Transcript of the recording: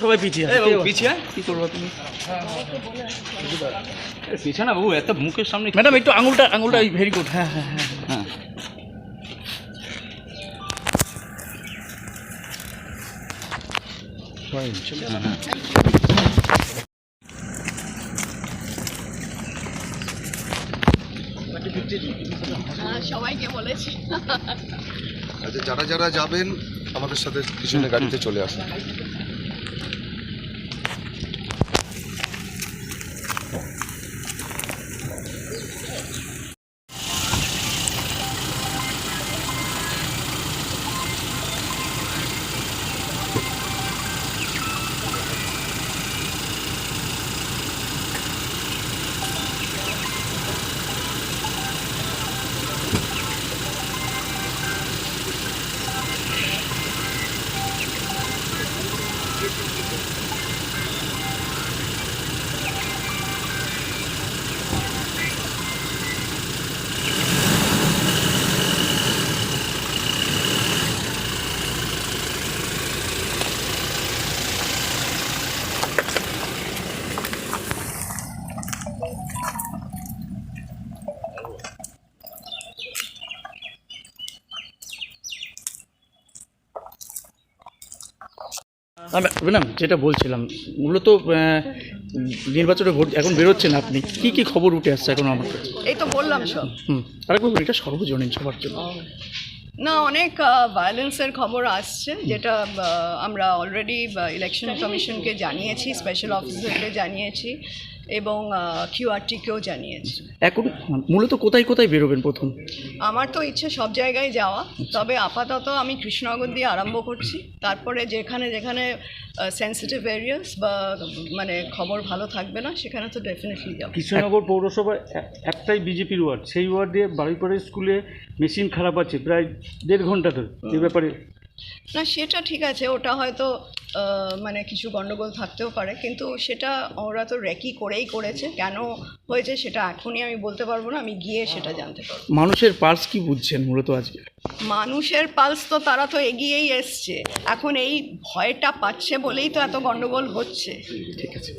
সবাই পিছিয়ে পিছিয়ে? কি করব তুমি? পিছিয়ে না বাবু এত মুখের সামনে ম্যাডাম একটু আঙুলটা আঙুলটা ভেরি গুড। হ্যাঁ হ্যাঁ হ্যাঁ হ্যাঁ। হ্যাঁ, হ্যাঁ। সবাইকে বলেছি। আচ্ছা যারা যারা যাবেন আমাদের সাথে পিছনে গাড়িতে চলে আসুন। po. ম্যাডাম যেটা বলছিলাম মূলত নির্বাচনে ভোট এখন বেরোচ্ছেন আপনি কি কি খবর উঠে আসছে এখন আমার কাছে? এই তো বললাম সব। হুম আরেকবার এটা সর্বজনীন সবার জন্য। না অনেক ভায়োলেন্সের খবর আসছে যেটা আমরা অলরেডি ইলেকশন কমিশনকে জানিয়েছি স্পেশাল অফিসারকে জানিয়েছি। এবং কিউআরটিকেও জানিয়েছি। এখন মূলত কোথায় কোথায় বেরোবেন প্রথম? আমার তো ইচ্ছে সব জায়গায় যাওয়া। তবে আপাতত আমি কৃষ্ণনগর দিয়ে আরম্ভ করছি। তারপরে যেখানে যেখানে সেন্সিটিভ এরিয়াস বা মানে খবর ভালো থাকবে না সেখানে তো ডেফিনেটলি যাব। কৃষ্ণনগর পৌরসভার এ- একটাই বিজেপির ওয়ার্ড। সেই ওয়ার্ডে বাড়িপাড়া স্কুলে মেশিন খারাপ আছে প্রায় দেড় ঘণ্টা ধরে। এই ব্যাপারে না সেটা ঠিক আছে ওটা হয়তো মানে কিছু গণ্ডগোল থাকতেও পারে কিন্তু সেটা ওরা তো রেকি করেই করেছে কেন হয়েছে সেটা এখনই আমি বলতে পারব না আমি গিয়ে সেটা জানতে পারব। মানুষের পার্স কি বুঝছেন মূলত আজকে? মানুষের পালস তো তারা তো এগিয়েই এসছে এখন এই ভয়টা পাচ্ছে বলেই তো এত গণ্ডগোল হচ্ছে। ঠিক আছে।